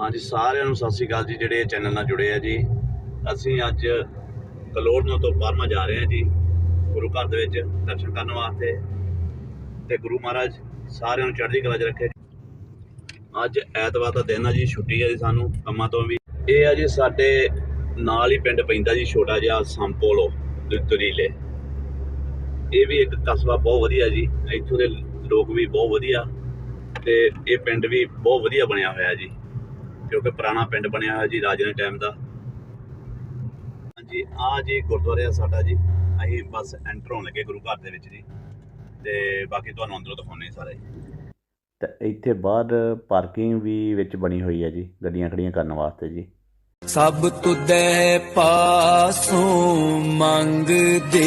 ਹਾਂਜੀ, ਸਾਰਿਆਂ ਨੂੰ ਸਤਿ ਸ੍ਰੀ ਅਕਾਲ ਜੀ, ਜਿਹੜੇ ਚੈਨਲ ਨਾਲ ਜੁੜੇ ਆ ਜੀ। ਅਸੀਂ ਅੱਜ ਕਲੋੜਨੋਂ ਤੋਂ ਬਾਰਮਾ ਜਾ ਰਹੇ ਹਾਂ ਜੀ, ਗੁਰੂ ਘਰ ਦੇ ਵਿੱਚ ਦਰਸ਼ਨ ਕਰਨ ਵਾਸਤੇ। ਤੇ ਗੁਰੂ ਮਹਾਰਾਜ ਸਾਰਿਆਂ ਨੂੰ ਚੜ੍ਹਦੀ ਕਲਾ 'ਚ ਰੱਖੇ। ਅੱਜ ਐਤਵਾਰ ਦਾ ਦਿਨ ਆ ਜੀ, ਛੁੱਟੀ ਹੈ ਜੀ ਸਾਨੂੰ, ਕੰਮਾਂ ਤੋਂ ਵੀ। ਇਹ ਆ ਜੀ, ਸਾਡੇ ਨਾਲ ਹੀ ਪਿੰਡ ਪੈਂਦਾ ਜੀ, ਛੋਟਾ ਜਿਹਾ ਸੰਪੋਲੋ ਤੁਰੀਲੇ ਇਹ ਵੀ ਇੱਕ ਕਸਬਾ ਬਹੁਤ ਵਧੀਆ ਜੀ, ਇੱਥੋਂ ਦੇ ਲੋਕ ਵੀ ਬਹੁਤ ਵਧੀਆ। ਤੇ ਇਹ ਪਿੰਡ ਵੀ ਬਹੁਤ ਵਧੀਆ ਬਣਿਆ ਹੋਇਆ ਜੀ। ਕਿਉਂਕਿ ਪੁਰਾਣਾ ਪਿੰਡ ਬਣਿਆ ਹੋਇਆ ਜੀ ਰਾਜੇ ਦੇ ਟਾਈਮ ਦਾ। ਹਾਂਜੀ ਆ ਜੀ ਗੁਰਦੁਆਰਾ ਸਾਡਾ ਜੀ। ਅਸੀਂ ਬਸ ਐਂਟਰ ਹੋਣ ਲੱਗੇ ਗੁਰੂ ਘਰ ਦੇ ਵਿੱਚ ਜੀ। ਤੇ ਬਾਕੀ ਤੁਹਾਨੂੰ ਅੰਦਰੋਂ ਦਿਖਾਉਣੇ ਸਾਰੇ। ਤੇ ਇੱਥੇ ਬਾਹਰ ਪਾਰਕਿੰਗ ਵੀ ਵਿੱਚ ਬਣੀ ਹੋਈ ਹੈ ਜੀ ਗੱਡੀਆਂ ਖੜੀਆਂ ਕਰਨ ਵਾਸਤੇ ਜੀ। ਸਭ ਤੁਦੈ ਪਾਸੋਂ ਮੰਗਦੇ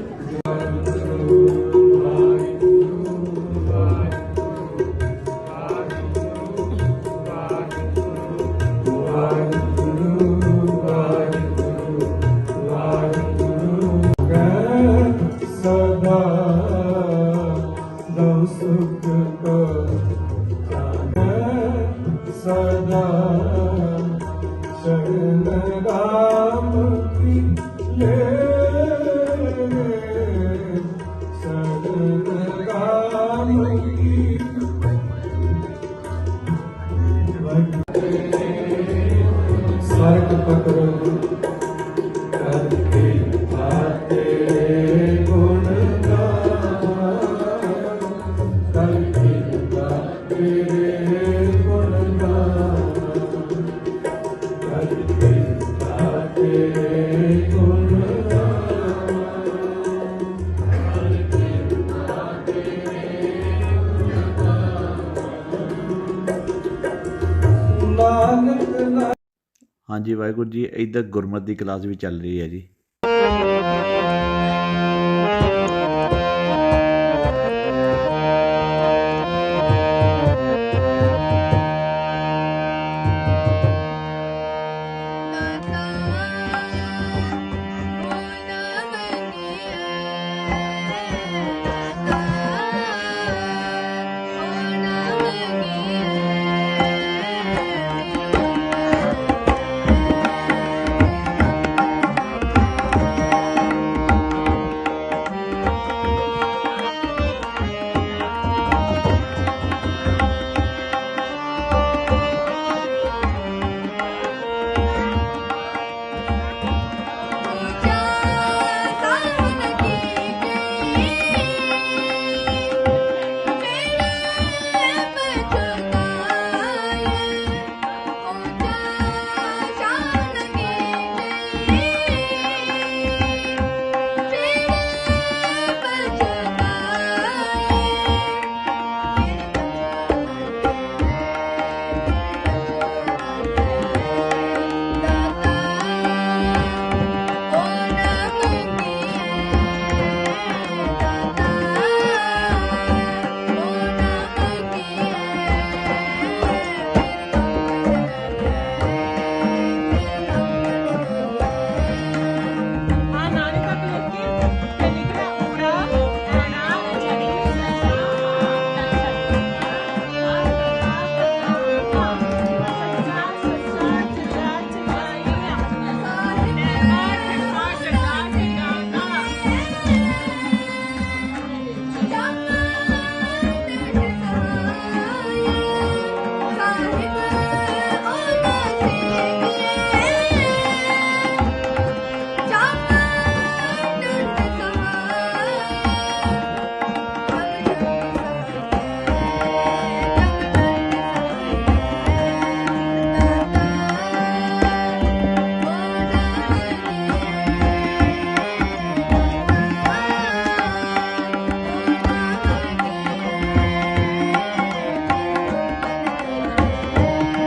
ਆਸਾਂ ਦੀ ਨੂੰ ਲੱਖ ਖੁਸ਼ੀਆਂ проект. ਹਾਂਜੀ ਵਾਹਿਗੁਰੂ ਜੀ ਇੱਧਰ ਗੁਰਮਤ ਦੀ ਕਲਾਸ ਵੀ ਚੱਲ ਰਹੀ ਹੈ ਜੀ।